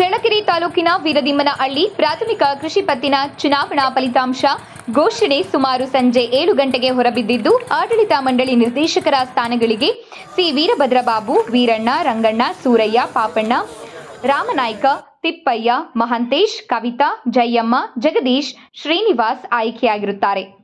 ಚಳ್ಳಕೆರೆ ತಾಲೂಕಿನ ವೀರದಿಮ್ಮನಹಳ್ಳಿ ಪ್ರಾಥಮಿಕ ಕೃಷಿ ಪತ್ತಿನ ಚುನಾವಣಾ ಫಲಿತಾಂಶ ಘೋಷಣೆ ಸುಮಾರು ಸಂಜೆ ಏಳು ಗಂಟೆಗೆ ಹೊರಬಿದ್ದಿದ್ದು, ಆಡಳಿತ ಮಂಡಳಿ ನಿರ್ದೇಶಕರ ಸ್ಥಾನಗಳಿಗೆ ಸಿ. ವೀರಭದ್ರಬಾಬು, ವೀರಣ್ಣ, ರಂಗಣ್ಣ, ಸೂರಯ್ಯ, ಪಾಪಣ್ಣ, ರಾಮನಾಯ್ಕ, ತಿಪ್ಪಯ್ಯ, ಮಹಂತೇಶ್, ಕವಿತಾ, ಜಯಮ್ಮ, ಜಗದೀಶ್ ಶ್ರೀನಿವಾಸ್ ಆಯ್ಕೆಯಾಗಿರುತ್ತಾರೆ.